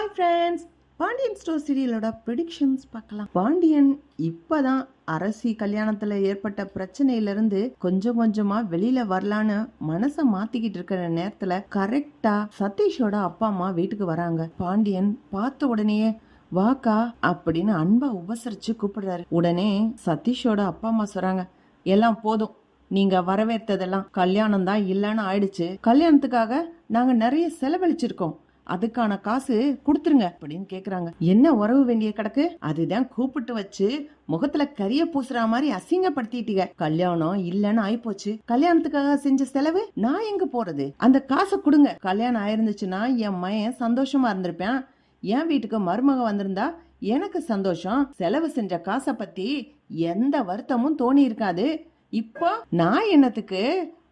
Hi friends Pandian store சீரியலோட predictions பார்க்கலாம். பாண்டியன் இப்போதான் அரசி கல்யாணத்தில் ஏற்பட்ட பிரச்சனையிலிருந்து கொஞ்சம் கொஞ்சமாக வெளியில் வரலான்னு மனசை மாற்றிக்கிட்டு இருக்கிற நேரத்தில் கரெக்டாக சதீஷோட அப்பா அம்மா வீட்டுக்கு வராங்க. பாண்டியன் பார்த்த உடனேயே வாக்கா அப்படின்னு அன்பா உபசரிச்சு கூப்பிடுறாரு. உடனே சதீஷோட அப்பா அம்மா சொல்கிறாங்க எல்லாம் போதும். நீங்க வரவேற்றதெல்லாம் கல்யாணம் தான் இல்லைன்னு ஆயிடுச்சு. கல்யாணத்துக்காக நாங்க நிறைய செலவழிச்சிருக்கோம். அதுக்கான காசு கொடுத்துருங்க அப்படின்னு கேக்குறாங்க. என்ன உறவு வேண்டிய கிடக்கு அதுதான் கூப்பிட்டு வச்சு முகத்துல கரிய பூசுற மாதிரி அசிங்கப்படுத்திட்டீங்க. கல்யாணம் இல்லன்னு ஆயிப்போச்சு. கல்யாணத்துக்காக செஞ்ச செலவு? நான் எங்க போறது? அந்த காசை கொடுங்க. கல்யாணம் ஆயிருந்துச்சுன்னா என் மயன் சந்தோஷமா இருந்திருப்பேன். என் வீட்டுக்கு மருமக வந்திருந்தா எனக்கு சந்தோஷம். செலவு செஞ்ச காசை பத்தி எந்த வருத்தமும் தோணி இருக்காது இப்போ நான் என்னத்துக்கு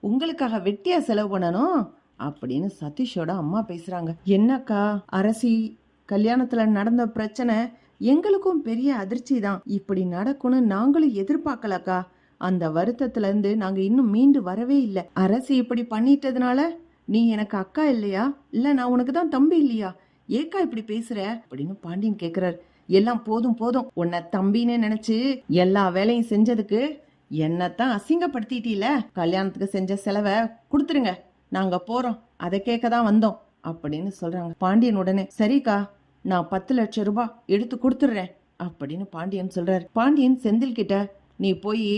உங்களுக்காக வெட்டியா செலவு பண்ணணும்? அப்படின்னு சதீஷோட அம்மா பேசுறாங்க. என்னக்கா அரசி கல்யாணத்துல நடந்த பிரச்சனை எங்களுக்கும் பெரிய அதிர்ச்சி தான் இப்படி நடக்கும்னு நாங்களும் எதிர்பார்க்கலக்கா. அந்த வருத்தத்துல இருந்து நாங்க இன்னும் மீண்டு வரவே இல்லை. அரசி இப்படி பண்ணிட்டதுனால நீ எனக்கு அக்கா இல்லையா? இல்ல நான் உனக்கு தான் தம்பி இல்லையா? ஏக்கா இப்படி பேசுற? அப்படின்னு பாண்டியன் கேக்குறாரு. எல்லாம் போதும் போதும். உன்னை தம்பின்னு நினைச்சு எல்லா வேலையும் செஞ்சதுக்கு என்னத்தான் அசிங்கப்படுத்திட்டீல? கல்யாணத்துக்கு செஞ்ச செலவை கொடுத்துருங்க. நாங்க போறோம். அதை கேட்க தான் வந்தோம் அப்படின்னு சொல்றாங்க. பாண்டியன் உடனே சரிக்கா நான் பத்து லட்சம் ரூபாய் எடுத்து கொடுத்துட்றேன் அப்படின்னு பாண்டியன் சொல்றாரு. பாண்டியன் செந்தில் கிட்ட நீ போய்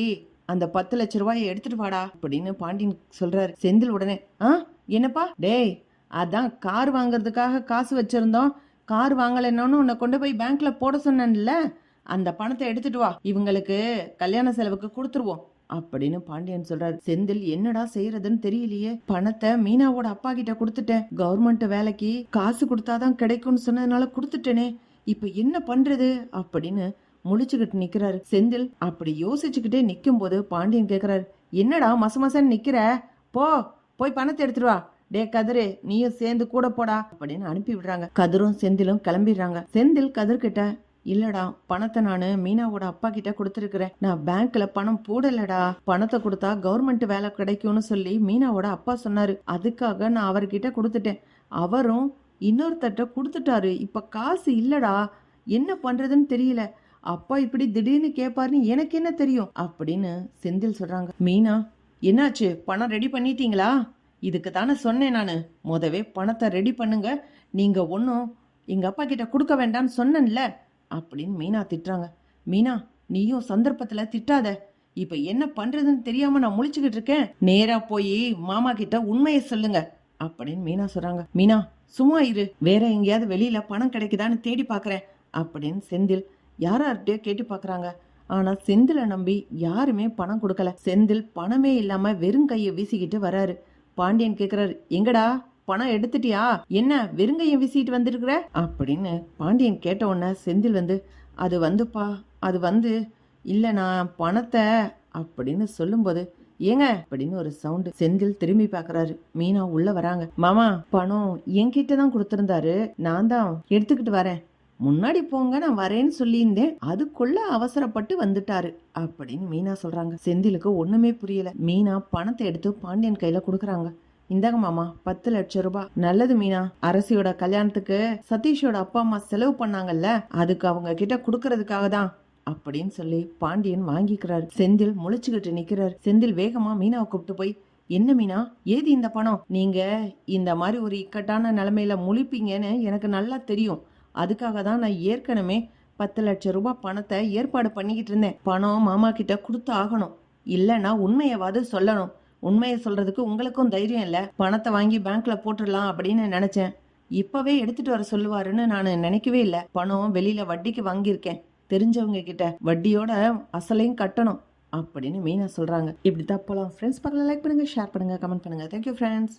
அந்த பத்து லட்ச ரூபாயை எடுத்துட்டு வாடா அப்படின்னு பாண்டியன் சொல்றாரு. செந்தில் உடனே ஆ என்னப்பா? டேய் அதான் கார் வாங்குறதுக்காக காசு வச்சிருந்தோம். கார் வாங்கலைன்னு உன்னை கொண்டு போய் பேங்க்ல போட சொன்னேன்ல. அந்த பணத்தை எடுத்துட்டு வா. இவங்களுக்கு கல்யாண செலவுக்கு கொடுத்துருவோம். அப்படின்னு பாண்டியன் சொல்றாரு. செந்தில் என்னடா செய்யறதுன்னு தெரியலையே. பணத்தை மீனாவோட அப்பா கிட்ட கொடுத்துட்டேன். கவர்மெண்ட் வேலைக்கு காசு கொடுத்தாதான் கிடைக்கும்னு சொன்னதுனால கொடுத்துட்டேனே. இப்ப என்ன பண்றது? அப்படின்னு முழிச்சுக்கிட்டு நிக்கிறாரு. செந்தில் அப்படி யோசிச்சுக்கிட்டே நிக்கும் போது பாண்டியன் கேக்குறாரு. என்னடா மச மசன்னு நிக்கிற? போ போய் பணத்தை எடுத்துட்டு வா. டே கதிரு நீயும் சேர்ந்து கூட போடா. அப்படின்னு அனுப்பி விடுறாங்க. கதிரும் செந்திலும் கிளம்பிடுறாங்க. செந்தில் கதிர்கிட்ட இல்லடா பணத்தை நான் மீனாவோட அப்பா கிட்ட கொடுத்துருக்குறேன். நான் பேங்க்ல பணம் போடலடா. பணத்தை கொடுத்தா கவர்மெண்ட் வேலை கிடைக்கும்னு சொல்லி மீனாவோட அப்பா சொன்னாரு. அதுக்காக நான் அவர்கிட்ட கொடுத்துட்டேன். அவரும் இன்னொருத்தட்ட கொடுத்துட்டாரு. இப்ப காசு இல்லடா. என்ன பண்றதுன்னு தெரியல. அப்பா இப்படி திடீர்னு கேட்பாருன்னு எனக்கு என்ன தெரியும்? அப்படின்னு செந்தில் சொல்றாங்க. மீனா என்னாச்சு? பணம் ரெடி பண்ணிட்டீங்களா? இதுக்கு தானே சொன்னேன் நான். முதவே பணத்தை ரெடி பண்ணுங்க. நீங்க ஒன்றும் எங்க அப்பா கிட்ட கொடுக்க வேண்டாம்னு சொன்னேன்ல. அப்படின்னு மீனா திட்டுறாங்க. மீனா நீயும் சந்தர்ப்பத்துல திட்டாத. இப்ப என்ன பண்றதுன்னு தெரியாம நான் முழிச்சுக்கிட்டு இருக்கேன். நேரா போய் மாமா கிட்ட உண்மையை சொல்லுங்க அப்படின்னு மீனா சொல்றாங்க. மீனா சும்மா இரு. வேற எங்கேயாவது வெளியில பணம் கிடைக்குதான்னு தேடி பாக்குறேன் அப்படின்னு செந்தில் யார்கிட்டயோ கேட்டு பாக்குறாங்க. ஆனா செந்திலை நம்பி யாருமே பணம் கொடுக்கல. செந்தில் பணமே இல்லாம வெறும் கையை வீசிக்கிட்டு வராரு. பாண்டியன் கேக்குறாரு எங்கடா? பணம் எடுத்துட்டியா? என்ன வெறுங்கையும் வீசிட்டு வந்திருக்கிற? அப்படின்னு பாண்டியன் கேட்ட உடனே செந்தில் வந்து அது வந்துப்பா அது வந்து இல்லை நான் பணத்தை அப்படின்னு சொல்லும்போது ஏங்க அப்படின்னு ஒரு சவுண்டு செந்தில் திரும்பி பாக்குறாரு. மீனா உள்ள வராங்க. மாமா பணம் என்கிட்ட தான் கொடுத்திருந்தாரு. நான் தான் எடுத்துக்கிட்டு வரேன். முன்னாடி போங்க நான் வரேன்னு சொல்லியிருந்தேன். அதுக்குள்ள அவசரப்பட்டு வந்துட்டாரு அப்படின்னு மீனா சொல்றாங்க. செந்திலுக்கு ஒண்ணுமே புரியல. மீனா பணத்தை எடுத்து பாண்டியன் கையில கொடுக்குறாங்க. இந்தாங்க மாமா பத்து லட்சம் ரூபாய் நல்லது மீனா. அரசியோட கல்யாணத்துக்கு சதீஷோட அப்பா அம்மா செலவு பண்ணாங்கல்ல அதுக்கு அவங்க கிட்ட கொடுக்கறதுக்காக தான் அப்படின்னு சொல்லி பாண்டியன் வாங்கிக்கிறார். செந்தில் முழிச்சுக்கிட்டு நிக்கிறார். செந்தில் வேகமா மீனாவை கூப்பிட்டு போய் என்ன மீனா ஏது இந்த பணம்? நீங்க இந்த மாதிரி ஒரு இக்கட்டான நிலைமையில முழிப்பீங்கன்னு எனக்கு நல்லா தெரியும். அதுக்காக தான் நான் ஏற்கனவே பத்து லட்சம் ரூபாய் பணத்தை ஏற்பாடு பண்ணிக்கிட்டு இருந்தேன். பணம் மாமா கிட்ட கொடுத்து ஆகணும். இல்லைன்னா உண்மையவாது சொல்லணும். உண்மையை சொல்றதுக்கு உங்களுக்கும் தைரியம் இல்லை. பணத்தை வாங்கி பேங்க்ல போட்டுடலாம் அப்படின்னு நினைச்சேன். இப்பவே எடுத்துட்டு வர சொல்லுவாருன்னு நான் நினைக்கவே இல்லை. பணம் வெளியில வட்டிக்கு வாங்கியிருக்கேன். தெரிஞ்சவங்க கிட்ட வட்டியோட அசலையும் கட்டணும் அப்படின்னு மீனா சொல்றாங்க. இப்படி தான் போலாம். ஃப்ரெண்ட்ஸ் பக்கம் லைக் பண்ணுங்க ஷேர் பண்ணுங்க கமெண்ட் பண்ணுங்க. Thank you friends